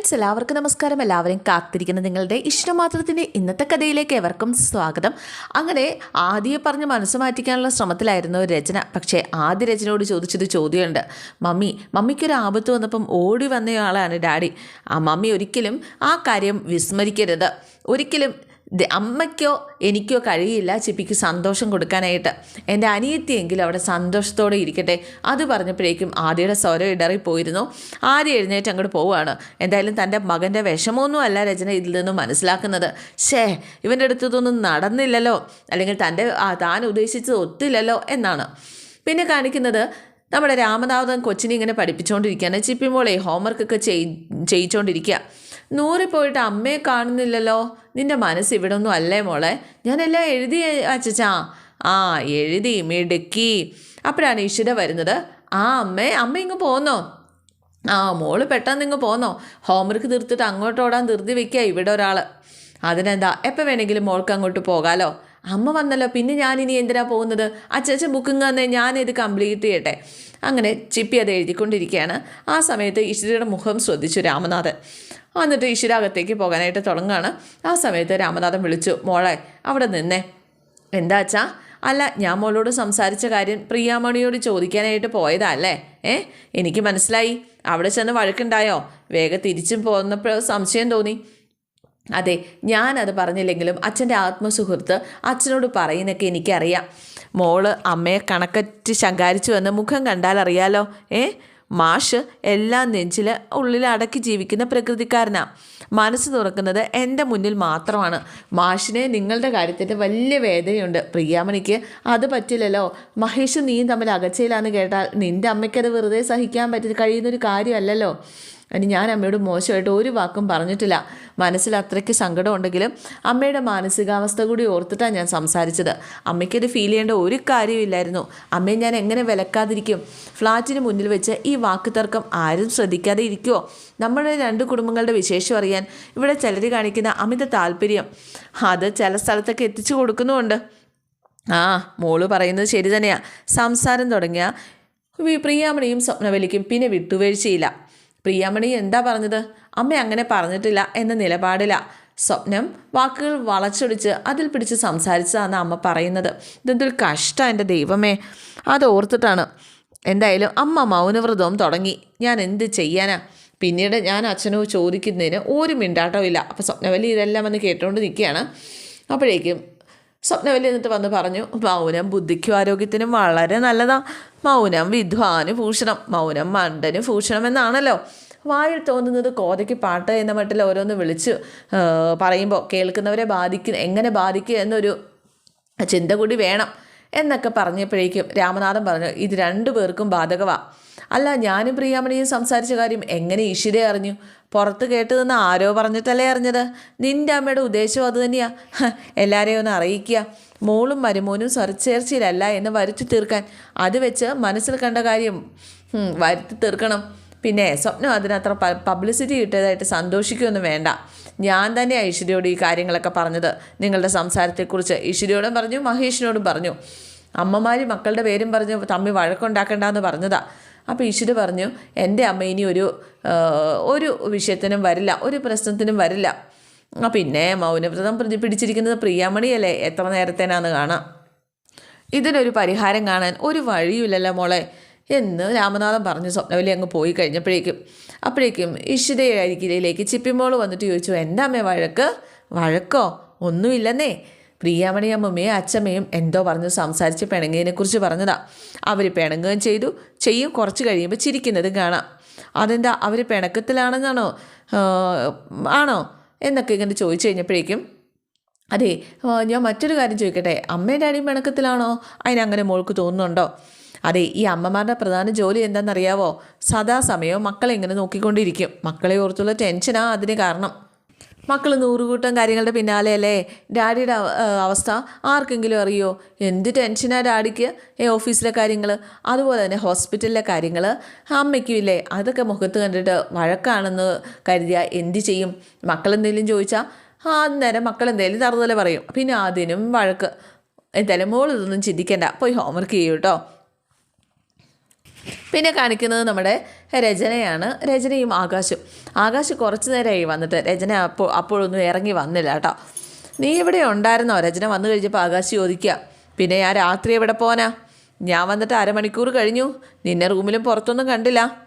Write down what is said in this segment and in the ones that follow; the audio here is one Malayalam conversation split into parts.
ഫ്രണ്ട്സ് എല്ലാവർക്കും നമസ്കാരം. എല്ലാവരും കാത്തിരിക്കുന്ന നിങ്ങളുടെ ഇഷ്ടമാത്രത്തിന്റെ ഇന്നത്തെ കഥയിലേക്ക് എവർക്കും സ്വാഗതം. അങ്ങനെ ആദ്യ പറഞ്ഞ് മനസ്സ് മാറ്റിക്കാനുള്ള ശ്രമത്തിലായിരുന്നു രചന. പക്ഷേ ആദ്യ രചനയോട് ചോദിച്ചത് ചോദ്യമുണ്ട്. മമ്മി മമ്മിക്കൊരു ആപത്ത് വന്നപ്പം ഓടി വന്നയാളാണ് ഡാഡി. ആ മമ്മി ഒരിക്കലും ആ കാര്യം വിസ്മരിക്കരുത്. ഒരിക്കലും അമ്മയ്ക്കോ എനിക്കോ കഴിയില്ല ചിപ്പിക്ക് സന്തോഷം കൊടുക്കാനായിട്ട്. എന്റെ അനിയത്തിയെങ്കിലും അവിടെ സന്തോഷത്തോടെ ഇരിക്കട്ടെ. അത് പറഞ്ഞപ്പോഴേക്കും ആദ്യയുടെ സ്വരം ഇടറി പോയിരുന്നു ആര്യ എഴുന്നേറ്റ് അങ്ങോട്ട് പോവുകയാണ്. എന്തായാലും തന്റെ മകന്റെ വിഷമമൊന്നും അല്ല രചന ഇതിൽ നിന്നും മനസ്സിലാക്കുന്നത്. ഷേ ഇവന്റെ അടുത്തതൊന്നും നടന്നില്ലല്ലോ. അല്ലെങ്കിൽ തന്റെ താൻ ഉദ്ദേശിച്ചത് ഒത്തില്ലല്ലോ എന്നാണ്. പിന്നെ കാണിക്കുന്നത് നമ്മുടെ രാമനാഥൻ കൊച്ചിനെ ഇങ്ങനെ പഠിപ്പിച്ചുകൊണ്ടിരിക്കുകയാണ്. ചിപ്പിമോളെ ഹോംവർക്കൊക്കെ ചെയ് ചെയ്യിച്ചുകൊണ്ടിരിക്കുക നൂറിൽ പോയിട്ട് അമ്മയെ കാണുന്നില്ലല്ലോ? നിന്റെ മനസ്സ് ഇവിടെ ഒന്നും അല്ലേ മോളെ? ഞാനെല്ലാം എഴുതി അച്ചച്ചാ ആ എഴുതി മിടുക്കി. അപ്പോഴാണ് ഈശ്വര വരുന്നത്. ആ അമ്മേ അമ്മ ഇങ്ങ് പോന്നോ? ആ മോൾ പെട്ടെന്ന് ഇങ്ങ് പോന്നോ? ഹോംവർക്ക് തീർത്തിട്ട് അങ്ങോട്ട് ഓടാൻ ധൃതി വെക്കുക ഇവിടെ ഒരാൾ അതിനെന്താ? എപ്പോൾ വേണമെങ്കിലും മോൾക്ക് അങ്ങോട്ട് പോകാലോ? അമ്മ വന്നല്ലോ പിന്നെ ഞാൻ ഇനി എന്തിനാ പോകുന്നത്? അച്ഛൻ ബുക്കിംഗ് തന്നെ ഇത് കംപ്ലീറ്റ് ചെയ്യട്ടെ. അങ്ങനെ ചിപ്പി അത് എഴുതിക്കൊണ്ടിരിക്കുകയാണ്. ആ സമയത്ത് ഈശ്വരയുടെ മുഖം ശ്രദ്ധിച്ചു രാമനാഥൻ. എന്നിട്ട് അകത്തേക്ക് പോകാനായിട്ട് തുടങ്ങുകയാണ്. ആ സമയത്ത് രാമനാഥൻ വിളിച്ചു മോളെ അവിടെ നിന്നേ. എന്താ അച്ഛാ? അല്ല ഞാൻ മോളോട് സംസാരിച്ച കാര്യം പ്രിയാമണിയോട് ചോദിക്കാനായിട്ട് പോയതല്ലേ ഏ എനിക്ക് മനസ്സിലായി. അവിടെ ചെന്ന് വഴക്കുണ്ടായോ? വേഗം തിരിച്ചും പോന്നപ്പോൾ സംശയം തോന്നി. അതെ ഞാനത് പറഞ്ഞില്ലെങ്കിലും അച്ഛന്റെ ആത്മസുഹൃത്ത് അച്ഛനോട് പറയുന്നൊക്കെ എനിക്കറിയാം. മോൾ അമ്മയെ കണക്കറ്റ് ശങ്കാരിച്ചു വന്ന് മുഖം കണ്ടാൽ അറിയാലോ? ഏ? മാഷ് എല്ലാം നെഞ്ചിൽ ഉള്ളിൽ അടക്കി ജീവിക്കുന്ന പ്രകൃതിക്കാരനാ. മനസ്സ് തുറക്കുന്നത് എന്റെ മുന്നിൽ മാത്രമാണ്. മാഷിനെ നിങ്ങളുടെ കാര്യത്തിൽ വലിയ വേദനയുണ്ട്. പ്രിയാമണിക്ക് അത് പറ്റില്ലല്ലോ. മഹേഷ് നീയും തമ്മിൽ അകച്ചയിലാന്ന് കേട്ടാൽ നിന്റെ അമ്മയ്ക്കത് വെറുതെ സഹിക്കാൻ പറ്റി കഴിയുന്നൊരു കാര്യമല്ലല്ലോ. അതിന് ഞാൻ അമ്മയോട് മോശമായിട്ട് ഒരു വാക്കും പറഞ്ഞിട്ടില്ല. മനസ്സിൽ അത്രയ്ക്ക് സങ്കടമുണ്ടെങ്കിലും അമ്മയുടെ മാനസികാവസ്ഥ കൂടി ഓർത്തിട്ടാണ് ഞാൻ സംസാരിച്ചത്. അമ്മയ്ക്കത് ഫീൽ ചെയ്യേണ്ട ഒരു കാര്യമില്ലായിരുന്നു അമ്മയെ ഞാൻ എങ്ങനെ വിലക്കാതിരിക്കും? ഫ്ലാറ്റിന് മുന്നിൽ വെച്ച് ഈ വാക്ക് തർക്കം ആരും ശ്രദ്ധിക്കാതെ ഇരിക്കുമോ നമ്മുടെ രണ്ട് കുടുംബങ്ങളുടെ വിശേഷം അറിയാൻ ഇവിടെ ചിലർ കാണിക്കുന്ന അമിത താല്പര്യം. അത് ചില സ്ഥലത്തൊക്കെ എത്തിച്ചു കൊടുക്കുന്നുമുണ്ട്. ആ മോൾ പറയുന്നത് ശരി തന്നെയാ. സംസാരം തുടങ്ങിയ പ്രിയാമണിയും സ്വപ്നവലിക്കും പിന്നെ വിട്ടുവീഴ്ചയില്ല. പ്രിയാമണി എന്താ പറഞ്ഞത്? അമ്മ അങ്ങനെ പറഞ്ഞിട്ടില്ല എന്ന നിലപാടില്ല സ്വപ്നം വാക്കുകൾ വളച്ചൊടിച്ച് അതിൽ പിടിച്ച് സംസാരിച്ചതാണ് അമ്മ പറയുന്നത്. ഇതെന്തൊരു കഷ്ടം എന്റെ ദൈവമേ. അത് ഓർത്തിട്ടാണ്. എന്തായാലും അമ്മ മൗനവ്രതവും തുടങ്ങി. ഞാൻ എന്ത് ചെയ്യാനാ? പിന്നീട് ഞാൻ അച്ഛനോ ചോദിക്കുന്നതിന് ഒരു മിണ്ടാട്ടവും ഇല്ല. അപ്പോൾ സ്വപ്നവലി ഇതെല്ലാം വന്ന് കേട്ടുകൊണ്ട് നിൽക്കുകയാണ് അപ്പോഴേക്കും സ്വപ്നവല്ലി എന്നിട്ട് വന്ന് പറഞ്ഞു മൗനം ബുദ്ധിക്കും ആരോഗ്യത്തിനും വളരെ നല്ലതാണ് മൗനം വിദ്വാന് ഭൂഷണം മൗനം മണ്ടന് ഭൂഷണം എന്നാണല്ലോ. വായിൽ തോന്നുന്നത് കോതയ്ക്ക് പാട്ട് എന്ന മട്ടിൽ ഓരോന്ന് വിളിച്ച് പറയുമ്പോൾ കേൾക്കുന്നവരെ ബാധിക്കുന്ന എങ്ങനെ ബാധിക്കുക എന്നൊരു ചിന്ത കൂടി വേണം എന്നൊക്കെ പറഞ്ഞപ്പോഴേക്കും രാമനാഥൻ പറഞ്ഞു ഇത് രണ്ടു പേർക്കും ബാധകമാ അല്ല ഞാനും പ്രിയാമണിയും സംസാരിച്ച കാര്യം എങ്ങനെ ഈശ്വരെ അറിഞ്ഞു? പുറത്ത് കേട്ടതെന്ന് ആരോ പറഞ്ഞിട്ടല്ലേ അറിഞ്ഞത്? നിന്റെ അമ്മയുടെ ഉദ്ദേശം അത് തന്നെയാ. എല്ലാവരെയും ഒന്ന് അറിയിക്കുക. മോളും മരുമോനും സ്വരച്ചേർച്ചയിലല്ല എന്ന് വരുത്തി തീർക്കാൻ. അത് വെച്ച് മനസ്സിൽ കണ്ട കാര്യം വരുത്തി തീർക്കണം. പിന്നെ സ്വപ്നം അതിനത്ര പബ്ലിസിറ്റി കിട്ടിയതായിട്ട് സന്തോഷിക്കുകയൊന്നും വേണ്ട. ഞാൻ തന്നെ ഐശ്വര്യയോട് ഈ കാര്യങ്ങളൊക്കെ പറഞ്ഞത്. നിങ്ങളുടെ സംസാരത്തെക്കുറിച്ച് ഈശ്വര്യയോടും പറഞ്ഞു മഹേഷിനോടും പറഞ്ഞു. അമ്മമാരും മക്കളുടെ പേരും പറഞ്ഞു തമ്മി വഴക്കുണ്ടാക്കണ്ടെന്ന് പറഞ്ഞതാ. അപ്പോൾ ഈശ്വര പറഞ്ഞു എന്റെ അമ്മ ഇനി ഒരു ഒരു വിഷയത്തിനും വരില്ല ഒരു പ്രശ്നത്തിനും വരില്ല. പിന്നെ മൗനവ്രതം പ്രതി പിടിച്ചിരിക്കുന്നത് പ്രിയാമണിയല്ലേ? എത്ര നേരത്തേനാന്ന് കാണാം. ഇതിനൊരു പരിഹാരം കാണാൻ ഒരു വഴിയുമില്ലല്ലോ മോളെ എന്ന് രാമനാഥൻ പറഞ്ഞു സ്വപ്നവലി അങ്ങ് പോയി കഴിഞ്ഞപ്പോഴേക്കും. അപ്പോഴേക്കും ഈശ്വരയുടെ അരികിലേക്ക് ചിപ്പിമോൾ വന്നിട്ട് ചോദിച്ചു എന്റെ അമ്മ വഴക്ക്? വഴക്കോ? ഒന്നുമില്ലെന്നേ. പ്രിയാമണിയമ്മയും അച്ഛമ്മയും എന്തോ പറഞ്ഞ് സംസാരിച്ച് പിണങ്ങിയതിനെക്കുറിച്ച് പറഞ്ഞതാ. അവർ പിണങ്ങുകയും ചെയ്തു. ചെയ്യും. കുറച്ച് കഴിയുമ്പോൾ ചിരിക്കുന്നതും കാണാം. അതെന്താ? അവർ പിണക്കത്തിലാണെന്നാണോ? ആണോ? എന്നൊക്കെ ഇങ്ങനെ ചോദിച്ചു കഴിഞ്ഞപ്പോഴേക്കും അതെ ഞാൻ മറ്റൊരു കാര്യം ചോദിക്കട്ടെ? അമ്മയും ഡാഡിയും പിണക്കത്തിലാണോ? അതിനങ്ങനെ മോൾക്ക് തോന്നുന്നുണ്ടോ? അതെ ഈ അമ്മമാരുടെ പ്രധാന ജോലി എന്താണെന്നറിയാവോ? സദാസമയവും മക്കളെ ഇങ്ങനെ നോക്കിക്കൊണ്ടിരിക്കും. മക്കളെ ഓർത്തുള്ള ടെൻഷനാണ് അതിന് കാരണം. മക്കൾ നൂറുകൂട്ടം കാര്യങ്ങളുടെ പിന്നാലെ അല്ലേ? ഡാഡിയുടെ അവസ്ഥ ആർക്കെങ്കിലും അറിയോ? എന്ത് ടെൻഷനാണ് ഡാഡിക്ക്? ഏ ഓഫീസിലെ കാര്യങ്ങൾ അതുപോലെ തന്നെ ഹോസ്പിറ്റലിലെ കാര്യങ്ങൾ അമ്മയ്ക്കും ഇല്ലേ? അതൊക്കെ മുഖത്ത് കണ്ടിട്ട് വഴക്കാണെന്ന് കരുതിയാൽ എന്ത് ചെയ്യും? മക്കളെന്തെങ്കിലും ചോദിച്ചാൽ ആ അന്നേരം മക്കൾ തറുതല പറയും. പിന്നെ അതിനും വഴക്ക്. എന്തായാലും മോൾ ഇതൊന്നും ചിന്തിക്കണ്ട. പോയി ഹോംവർക്ക് ചെയ്യൂ കേട്ടോ പിന്നെ കാണിക്കുന്നത് നമ്മുടെ രചനയാണ്. രചനയും ആകാശും. ആകാശ് കുറച്ച് നേരമായി വന്നിട്ട് രചന അപ്പോൾ അപ്പോഴൊന്നും ഇറങ്ങി വന്നില്ല കേട്ടോ. നീ ഇവിടെ ഉണ്ടായിരുന്നോ? രചന വന്നു കഴിഞ്ഞപ്പോൾ ആകാശ് ചോദിക്കുക പിന്നെ ഞാൻ രാത്രി എവിടെ പോനാ ഞാൻ വന്നിട്ട് അരമണിക്കൂർ കഴിഞ്ഞു. നിന്നെ റൂമിലും പുറത്തൊന്നും കണ്ടില്ല.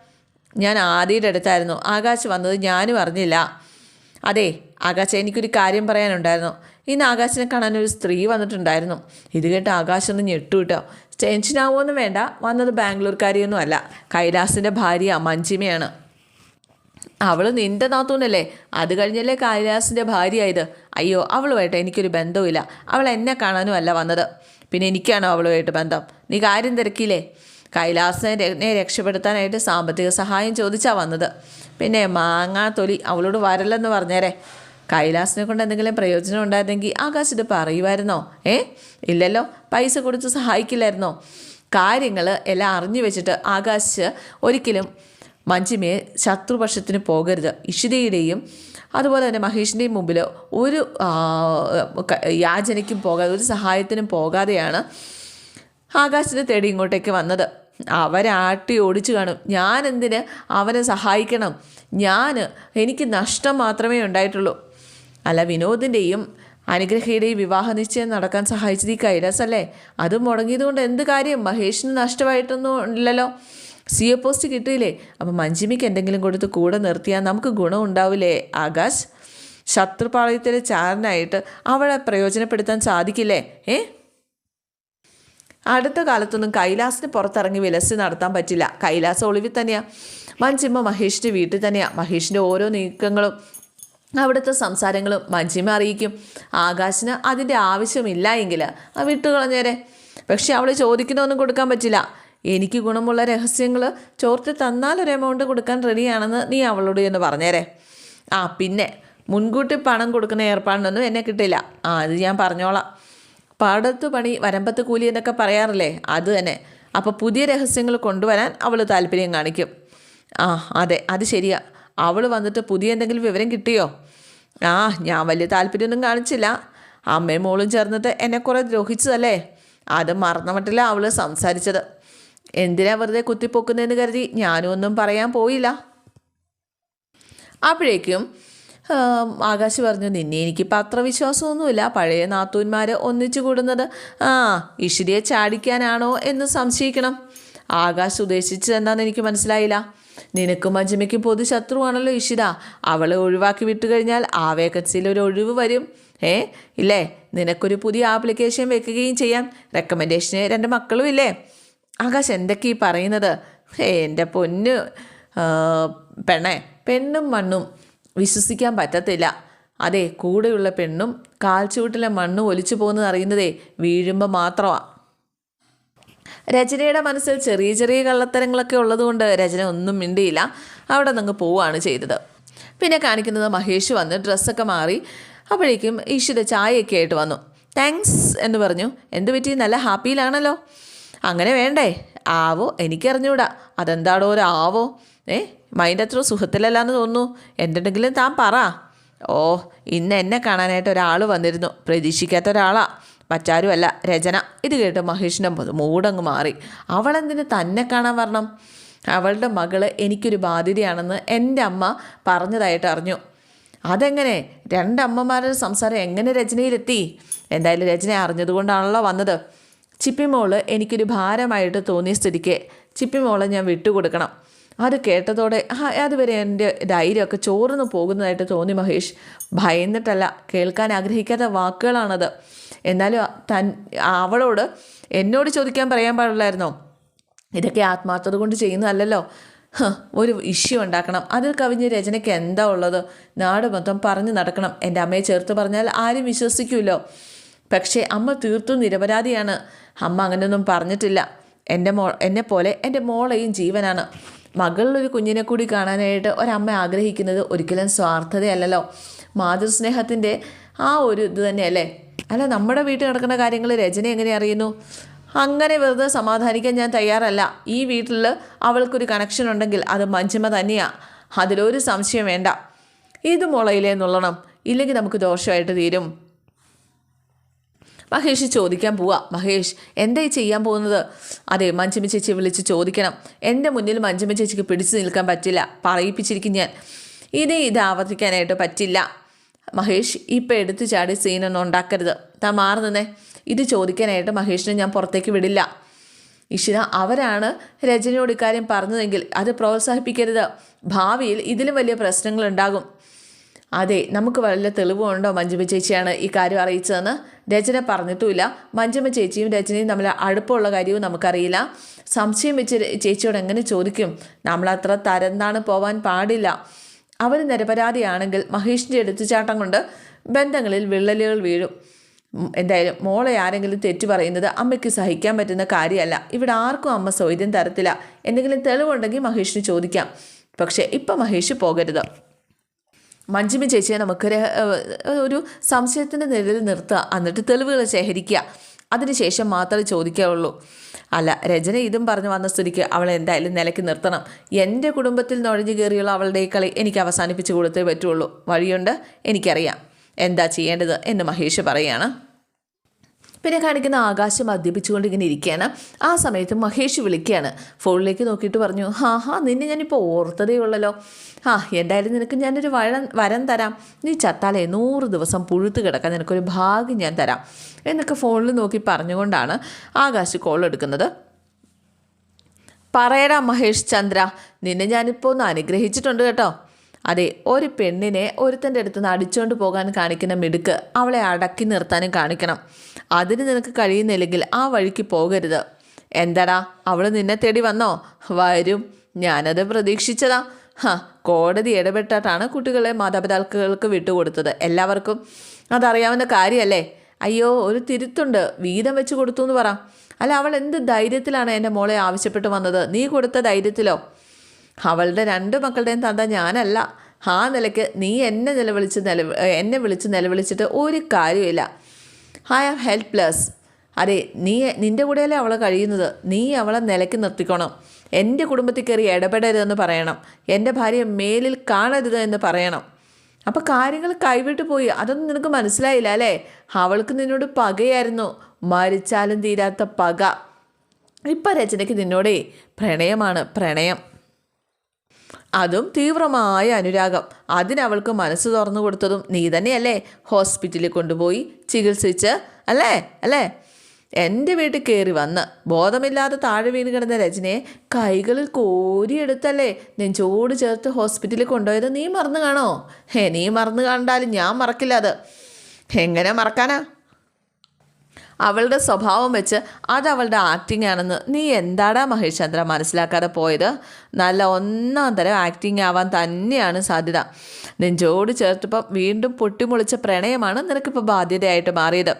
ഞാൻ ആദ്യയുടെ അടുത്തായിരുന്നു. ആകാശ് വന്നത് ഞാനും അറിഞ്ഞില്ല. അതെ ആകാശ് എനിക്കൊരു കാര്യം പറയാനുണ്ടായിരുന്നു. ഇന്ന് ആകാശിനെ കാണാൻ ഒരു സ്ത്രീ വന്നിട്ടുണ്ടായിരുന്നു. ഇത് കേട്ട് ആകാശ് ഒന്ന് ഞെട്ടു കേട്ടോ. ടെൻഷനാവുമൊന്നും വേണ്ട. വന്നത് ബാംഗ്ലൂർക്കാരിയൊന്നും അല്ല. കൈലാസിന്റെ ഭാര്യ മഞ്ജിമയാണ്. അവൾ നിന്റെ നാത്തൂനല്ലേ? അത് കഴിഞ്ഞല്ലേ കൈലാസിന്റെ ഭാര്യയായത്. അയ്യോ അവളുമായിട്ട് എനിക്കൊരു ബന്ധവുമില്ല. അവൾ എന്നെ കാണാനും അല്ല വന്നത്. പിന്നെ എനിക്കാണോ അവളുമായിട്ട് ബന്ധം? നീ കാര്യം തിരക്കിയില്ലേ? കൈലാസിനെ രക്ഷപ്പെടുത്താനായിട്ട് സാമ്പത്തിക സഹായം ചോദിച്ചാണ് വന്നത്. പിന്നെ മാങ്ങാ തൊലി അവളോട് വരല്ലെന്ന് പറഞ്ഞേരെ. കൈലാസിനെ കൊണ്ട് എന്തെങ്കിലും പ്രയോജനം ഉണ്ടായിരുന്നെങ്കിൽ ആകാശ് ഇത് പറയുമായിരുന്നോ? ഏ? ഇല്ലല്ലോ. പൈസ കൊടുത്ത് സഹായിക്കില്ലായിരുന്നോ? കാര്യങ്ങൾ എല്ലാം അറിഞ്ഞു വെച്ചിട്ട് ആകാശ് ഒരിക്കലും മഞ്ജിമയെ ശത്രുപക്ഷത്തിന് പോകരുത്. ഇഷിതയുടെയും അതുപോലെ തന്നെ മഹേഷിന്റെയും മുമ്പിൽ ഒരു യാചനയ്ക്കും പോകാതെ ഒരു സഹായത്തിനും പോകാതെയാണ് ആകാശിനെ തേടി ഇങ്ങോട്ടേക്ക് വന്നത്. അവരാട്ടി ഓടിച്ചു കാണും. ഞാൻ എന്തിന് അവനെ സഹായിക്കണം? ഞാൻ എനിക്ക് നഷ്ടം മാത്രമേ ഉണ്ടായിട്ടുള്ളൂ. അല്ല വിനോദിന്റെയും അനുഗ്രഹയുടെയും വിവാഹ നിശ്ചയം നടക്കാൻ സഹായിച്ചത് ഈ കൈലാസ് അല്ലേ? അത് മുടങ്ങിയതുകൊണ്ട് എന്ത് കാര്യം? മഹേഷിന് നഷ്ടമായിട്ടൊന്നും ഇല്ലല്ലോ. സി എ പോസ്റ്റ് കിട്ടിയില്ലേ? അപ്പം മഞ്ജിമിക്ക് എന്തെങ്കിലും കൊടുത്ത് കൂടെ നിർത്തിയാൽ നമുക്ക് ഗുണം ഉണ്ടാവില്ലേ ആകാശ് ശത്രുപാളയത്തിലെ ചാരനായിട്ട് അവളെ പ്രയോജനപ്പെടുത്താൻ സാധിക്കില്ലേ? ഏ? അടുത്ത കാലത്തൊന്നും കൈലാസിന് പുറത്തിറങ്ങി വിലസ് നടത്താൻ പറ്റില്ല. കൈലാസ് ഒളിവിൽ തന്നെയാണ് മഞ്ജിമ്മ മഹേഷിന്റെ വീട്ടിൽ തന്നെയാണ് മഹേഷിന്റെ ഓരോ നീക്കങ്ങളും അവിടുത്തെ സംസാരങ്ങളും മഞ്ജിമ അറിയിക്കും. ആകാശിന് അതിന്റെ ആവശ്യമില്ല എങ്കിൽ ആ വിട്ടുകളഞ്ഞേരെ പക്ഷെ അവൾ ചോദിക്കുന്നൊന്നും കൊടുക്കാൻ പറ്റില്ല. എനിക്ക് ഗുണമുള്ള രഹസ്യങ്ങൾ ചോർത്തി തന്നാൽ ഒരു എമൗണ്ട് കൊടുക്കാൻ റെഡിയാണെന്ന് നീ അവളോട് എന്ന് പറഞ്ഞേരെ. ആ പിന്നെ മുൻകൂട്ടി പണം കൊടുക്കുന്ന ഏർപ്പാടിനൊന്നും എന്നെ കിട്ടില്ല. ആ അത് ഞാൻ പറഞ്ഞോളാം. പാടത്ത് പണി വരമ്പത്ത് കൂലി എന്നൊക്കെ പറയാറില്ലേ? അത് തന്നെ. അപ്പോൾ പുതിയ രഹസ്യങ്ങൾ കൊണ്ടുവരാൻ അവൾ താല്പര്യം കാണിക്കും. ആ അതെ അത് ശരിയാ. അവൾ വന്നിട്ട് പുതിയ എന്തെങ്കിലും വിവരം കിട്ടിയോ? ആ ഞാൻ വലിയ താല്പര്യമൊന്നും കാണിച്ചില്ല. അമ്മയും മോളും ചേർന്നിട്ട് എന്നെ കുറേ ദ്രോഹിച്ചതല്ലേ? അത് മറന്ന മട്ടില്ല അവൾ സംസാരിച്ചത്. എന്തിനാ വെറുതെ കുത്തിപ്പൊക്കുന്നതെന്ന് കരുതി ഞാനും ഒന്നും പറയാൻ പോയില്ല. അപ്പോഴേക്കും ആകാശ് പറഞ്ഞു നിന്നെ എനിക്ക് പത്രവിശ്വാസമൊന്നുമില്ല പഴയ നാത്തൂന്മാർ ഒന്നിച്ചു കൂടുന്നത് ആ ഇഷിരിയെ ചാടിക്കാനാണോ എന്ന് സംശയിക്കണം. ആകാശ് ഉദ്ദേശിച്ചത് എന്താണെന്ന് എനിക്ക് മനസ്സിലായില്ല. നിനക്കും മഞ്ജുമയ്ക്കും പൊതു ശത്രുവാണല്ലോ ഇഷിത അവളെ ഒഴിവാക്കി വിട്ടു കഴിഞ്ഞാൽ ആ വേക്കൻസിയിൽ ഒരു ഒഴിവ് വരും. ഏ? ഇല്ലേ? നിനക്കൊരു പുതിയ ആപ്ലിക്കേഷൻ വെക്കുകയും ചെയ്യാം. റെക്കമെൻഡേഷന് രണ്ട് മക്കളും ഇല്ലേ? ആകാശ് എന്തൊക്കെ ഈ പറയുന്നത്? എന്റെ പൊന്ന് പെണ്ണേ പെണ്ണും മണ്ണും വിശ്വസിക്കാൻ പറ്റത്തില്ല. അതെ കൂടെയുള്ള പെണ്ണും കാൽച്ചുവട്ടിലെ മണ്ണും ഒലിച്ചു പോകുന്നത് അറിയുന്നതേ വീഴുമ്പോൾ മാത്രമാണ് രചനയുടെ മനസ്സിൽ ചെറിയ ചെറിയ കള്ളത്തരങ്ങളൊക്കെ ഉള്ളതുകൊണ്ട് രചന ഒന്നും മിണ്ടിയില്ല. അവിടെ നിന്ന് പോവുകയാണ് ചെയ്തത്. പിന്നെ കാണിക്കുന്നത് മഹേഷ് വന്ന് ഡ്രസ്സൊക്കെ മാറി അപ്പോഴേക്കും ഈശ്വര ചായയൊക്കെ ആയിട്ട് വന്നു. താങ്ക്സ് എന്ന് പറഞ്ഞു. എന്ത് പറ്റി? നല്ല ഹാപ്പിയിലാണല്ലോ. അങ്ങനെ വേണ്ടേ? ആവോ? എനിക്കറിഞ്ഞൂടാ. അതെന്താടോ ഒരു ആവോ? ഏ? മൈൻഡ് അത്ര സുഖത്തിലല്ലാന്ന് തോന്നുന്നു. എന്തുണ്ടെങ്കിലും താൻ പറ. ഓ ഇന്ന് എന്നെ കാണാനായിട്ട് ഒരാൾ വന്നിരുന്നു. പ്രതീക്ഷിക്കാത്ത ഒരാളാ. മറ്റാരുമല്ല. രചന. ഇത് കേട്ട് മഹേഷിന്റെ മൂടങ്ങ് മാറി. അവളെന്തിന് തന്നെ കാണാൻ വരണം? അവളുടെ മകൾ എനിക്കൊരു ബാധ്യതയാണെന്ന് എന്റെ അമ്മ പറഞ്ഞതായിട്ട് അറിഞ്ഞു. അതെങ്ങനെ? രണ്ടമ്മമാരുടെ സംസാരം എങ്ങനെ രചനയിലെത്തി? എന്തായാലും രചന അറിഞ്ഞതുകൊണ്ടാണല്ലോ വന്നത്. ചിപ്പിമോൾ എനിക്കൊരു ഭാരമായിട്ട് തോന്നിയ സ്ഥിതിക്ക് ചിപ്പിമോളെ ഞാൻ വിട്ടുകൊടുക്കണം. അത് കേട്ടതോടെ അതുവരെ എന്റെ ധൈര്യമൊക്കെ ചോർന്നു പോകുന്നതായിട്ട് തോന്നി മഹേഷ്. ഭയന്നിട്ടല്ല കേൾക്കാൻ ആഗ്രഹിക്കാത്ത വാക്കുകളാണത്. എന്നാലും തൻ അവളോട് എന്നോട് ചോദിക്കാൻ പറയാൻ പാടില്ലായിരുന്നോ ഇതൊക്കെ ആത്മാർത്ഥത കൊണ്ട് ചെയ്യുന്നതല്ലല്ലോ. ഒരു ഇഷ്യൂ ഉണ്ടാക്കണം. അതിൽ കവിഞ്ഞ് രചനയ്ക്ക് എന്താ ഉള്ളത്? നാട് മൊത്തം പറഞ്ഞു നടക്കണം. എന്റെ അമ്മയെ ചേർത്ത് പറഞ്ഞാൽ ആരും വിശ്വസിക്കുമല്ലോ പക്ഷേ അമ്മ തീർത്തും നിരപരാധിയാണ്. അമ്മ അങ്ങനെയൊന്നും പറഞ്ഞിട്ടില്ല. എന്റെ മോ എന്നെ പോലെ എന്റെ മോളെയും ജീവനാണ്. മകളിലൊരു കുഞ്ഞിനെ കൂടി കാണാനായിട്ട് ഒരമ്മ ആഗ്രഹിക്കുന്നത് ഒരിക്കലും സ്വാർത്ഥതയല്ലല്ലോ. മാതൃസ്നേഹത്തിന്റെ ആ ഒരു ഇത് തന്നെയല്ലേ? അല്ല നമ്മുടെ വീട്ടിൽ നടക്കുന്ന കാര്യങ്ങൾ രചന എങ്ങനെ അറിയുന്നു? അങ്ങനെ വെറുതെ സമാധാനിക്കാൻ ഞാൻ തയ്യാറല്ല. ഈ വീട്ടിൽ അവൾക്കൊരു കണക്ഷൻ ഉണ്ടെങ്കിൽ അത് മഞ്ജിമ തന്നെയാണ് അതിലൊരു സംശയം വേണ്ട. ഇത് മുളയിലേ നുള്ളണം. ഇല്ലെങ്കിൽ നമുക്ക് ദോഷമായിട്ട് തീരും. മഹേഷ് ചോദിക്കാൻ പോവാ. മഹേഷ് എന്തായി ചെയ്യാൻ പോകുന്നത്? അതെ മഞ്ജുമ ചേച്ചി വിളിച്ച് ചോദിക്കണം. എന്റെ മുന്നിൽ മഞ്ജുമ ചേച്ചിക്ക് പിടിച്ചു നിൽക്കാൻ പറ്റില്ല. പറയിപ്പിച്ചിരിക്കും ഞാൻ. ഇനി ഇത് ആവർത്തിക്കാനായിട്ട് പറ്റില്ല. മഹേഷ് ഇപ്പം എടുത്തു ചാടി സീനൊന്നും ഉണ്ടാക്കരുത്. താൻ മാറി നിന്നേ. ഇത് ചോദിക്കാനായിട്ട് മഹേഷിനെ ഞാൻ പുറത്തേക്ക് വിടില്ല. ഇഷിന അവരാണ് രജനിയോട് ഇക്കാര്യം പറഞ്ഞതെങ്കിൽ അത് പ്രോത്സാഹിപ്പിക്കരുത്. ഭാവിയിൽ ഇതിലും വലിയ പ്രശ്നങ്ങളുണ്ടാകും അതെ നമുക്ക് വല്ല തെളിവുണ്ടോ മഞ്ജുമ ചേച്ചിയാണ് ഈ കാര്യം അറിയിച്ചതെന്ന്? രചന പറഞ്ഞിട്ടുമില്ല. മഞ്ജുമ ചേച്ചിയും രചനയും തമ്മിൽ അടുപ്പമുള്ള കാര്യവും നമുക്കറിയില്ല. സംശയം വെച്ച് ചേച്ചിയോട് എങ്ങനെ ചോദിക്കും? നമ്മളത്ര തരംതാണ് പോവാൻ പാടില്ല. അവർ നിരപരാധിയാണെങ്കിൽ മഹേഷിന്റെ എടുത്തുചാട്ടം കൊണ്ട് ബന്ധങ്ങളിൽ വിള്ളലുകൾ വീഴും. എന്തായാലും മോളെ ആരെങ്കിലും തെറ്റു പറയുന്നത് അമ്മയ്ക്ക് സഹിക്കാൻ പറ്റുന്ന കാര്യമല്ല. ഇവിടെ ആർക്കും അമ്മ സ്വൈര്യം തരത്തില്ല. എന്തെങ്കിലും തെളിവുണ്ടെങ്കിൽ മഹേഷിന് ചോദിക്കാം. പക്ഷേ ഇപ്പം മഹേഷ് പോകരുത്. മഞ്ജുമി ചേച്ചിയെ നമുക്കൊരു ഒരു സംശയത്തിന്റെ നിഴലിൽ നിർത്തുക. എന്നിട്ട് തെളിവുകൾ ശേഖരിക്കുക. അതിനുശേഷം മാത്രമേ ചോദിക്കാവുള്ളൂ. അല്ല രചന ഇതും പറഞ്ഞു വന്ന സ്ഥിതിക്ക് അവൾ എന്തായാലും നിലയ്ക്ക് നിർത്തണം. എന്റെ കുടുംബത്തിൽ നുഴഞ്ഞു കയറിയുള്ള അവളുടെ ഈ കളി എനിക്ക് അവസാനിപ്പിച്ച് കൊടുത്തേ പറ്റുള്ളൂ. വഴിയുണ്ട് എനിക്കറിയാം. എന്താ ചെയ്യേണ്ടത്? എന്ന് മഹേഷ് പറയുകയാണ് പിന്നെ കാണിക്കുന്ന ആകാശം മദ്യപിച്ചുകൊണ്ട് ഇങ്ങനെ ഇരിക്കുകയാണ്. ആ സമയത്ത് മഹേഷ് വിളിക്കുകയാണ്. ഫോണിലേക്ക് നോക്കിയിട്ട് പറഞ്ഞു ഹാ ഹാ നിന്നെ ഞാനിപ്പോൾ ഓർത്തതേ ഉള്ളല്ലോ. ആ എന്തായാലും നിനക്ക് ഞാനൊരു വഴ വരം തരാം. നീ ചത്താലേ നൂറ് ദിവസം പുഴുത്ത് കിടക്കാൻ നിനക്കൊരു ഭാഗ്യം ഞാൻ തരാം. എന്നൊക്കെ ഫോണിൽ നോക്കി പറഞ്ഞുകൊണ്ടാണ് ആകാശ് കോൾ എടുക്കുന്നത്. പറയടാ മഹേഷ് ചന്ദ്ര നിന്നെ ഞാനിപ്പോൾ ഒന്ന് അനുഗ്രഹിച്ചിട്ടുണ്ട് കേട്ടോ. അതെ ഒരു പെണ്ണിനെ ഒരുത്തന്റെ അടുത്ത് നിന്ന് അടിച്ചുകൊണ്ട് പോകാൻ കാണിക്കുന്ന മിടുക്ക് അവളെ അടക്കി നിർത്താനും കാണിക്കണം. അതിന് നിനക്ക് കഴിയുന്നില്ലെങ്കിൽ ആ വഴിക്ക് പോകരുത്. എന്താടാ അവൾ നിന്നെ തേടി വന്നോ? വരും. ഞാനത് പ്രതീക്ഷിച്ചതാ. ഹാ കോടതി ഇടപെട്ടിട്ടാണ് കുട്ടികളെ മാതാപിതാക്കൾക്ക് വിട്ടുകൊടുത്തത്. എല്ലാവർക്കും അതറിയാവുന്ന കാര്യമല്ലേ അയ്യോ ഒരു തിരുത്തുണ്ട്. വീതം വെച്ച് കൊടുത്തു എന്ന് പറ. അല്ല അവൾ എന്ത് ധൈര്യത്തിലാണ് എന്റെ മോളെ ആവശ്യപ്പെട്ട് വന്നത്? നീ കൊടുത്ത ധൈര്യത്തിലോ? അവളുടെ രണ്ട് മക്കളുടെയും തന്ത ഞാനല്ല. ആ നിലയ്ക്ക് നീ എന്നെ നിലവിളിച്ച് നില എന്നെ വിളിച്ച് നിലവിളിച്ചിട്ട് ഒരു കാര്യമില്ല ഐ ആം ഹെൽപ്ലെസ് അതെ നീ നിന്റെ കൂടെയല്ലേ അവളെ കഴിയുന്നത്? നീ അവളെ നിലയ്ക്ക് നിർത്തിക്കണം. എന്റെ കുടുംബത്തിൽ കയറി ഇടപെടരുതെന്ന് പറയണം. എന്റെ ഭാര്യ മേലിൽ കാണരുത് എന്ന് പറയണം. അപ്പോൾ കാര്യങ്ങൾ കൈവിട്ട് പോയി. അതൊന്നും നിനക്ക് മനസ്സിലായില്ല അല്ലേ? അവൾക്ക് നിന്നോട് പകയായിരുന്നു. മരിച്ചാലും തീരാത്ത പക. ഇപ്പം രചനയ്ക്ക് നിന്നോടേ പ്രണയമാണ് പ്രണയം. അതും തീവ്രമായ അനുരാഗം. അതിനവൾക്ക് മനസ്സ് തുറന്നു കൊടുത്തതും നീ തന്നെയല്ലേ? ഹോസ്പിറ്റലിൽ കൊണ്ടുപോയി ചികിത്സിച്ച് അല്ലേ? അല്ലേ? എന്റെ വീട്ടിൽ കയറി വന്ന് ബോധമില്ലാതെ താഴെ വീണ് കിടന്ന രജനയെ കൈകളിൽ കോരിയെടുത്തല്ലേ? നെഞ്ചോട് ചേർത്ത് ഹോസ്പിറ്റലിൽ കൊണ്ടുപോയത് നീ മറന്നു കാണോ? ഹേ നീ മറന്നു കണ്ടാലും ഞാൻ മറക്കില്ല അത്. എങ്ങനെ മറക്കാനാ? അവളുടെ സ്വഭാവം വെച്ച് അത് അവളുടെ ആക്ടിംഗ് ആണെന്ന് നീ എന്താടാ മഹേഷ് ചന്ദ്ര മനസ്സിലാക്കാതെ പോയത്? നല്ല ഒന്നാം തരം ആക്ടിംഗ് ആവാൻ തന്നെയാണ് സാധ്യത. നെഞ്ചോട് ചേർത്തപ്പം വീണ്ടും പൊട്ടിമുളിച്ച പ്രണയമാണ് നിനക്കിപ്പോൾ ബാധ്യതയായിട്ട് മാറിയത്.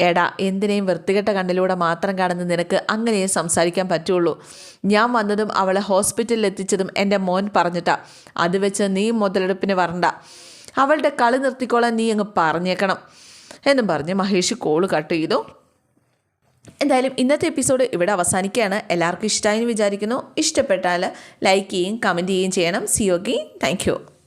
എടാ എന്തിനേയും വൃത്തികെട്ട കണ്ണിലൂടെ മാത്രം കാണുന്ന നിനക്ക് അങ്ങനെയേ സംസാരിക്കാൻ പറ്റുള്ളൂ. ഞാൻ വന്നതും അവളെ ഹോസ്പിറ്റലിൽ എത്തിച്ചതും എന്റെ മോൻ പറഞ്ഞിട്ടാ. അത് വെച്ച് നീ മുതലെടുപ്പിന് വരണ്ട. അവളുടെ കളി നിർത്തിക്കോളാൻ നീ അങ്ങ് പറഞ്ഞേക്കണം. എന്നും പറഞ്ഞ് മഹേഷ് കോൾ കട്ട് ചെയ്തു. എന്തായാലും ഇന്നത്തെ എപ്പിസോഡ് ഇവിടെ അവസാനിക്കുകയാണ്. എല്ലാവർക്കും ഇഷ്ടമായി എന്ന് വിചാരിക്കുന്നു. ഇഷ്ടപ്പെട്ടാൽ ലൈക്ക് ചെയ്യുകയും കമന്റ് ചെയ്യുകയും ചെയ്യണം. C okay thank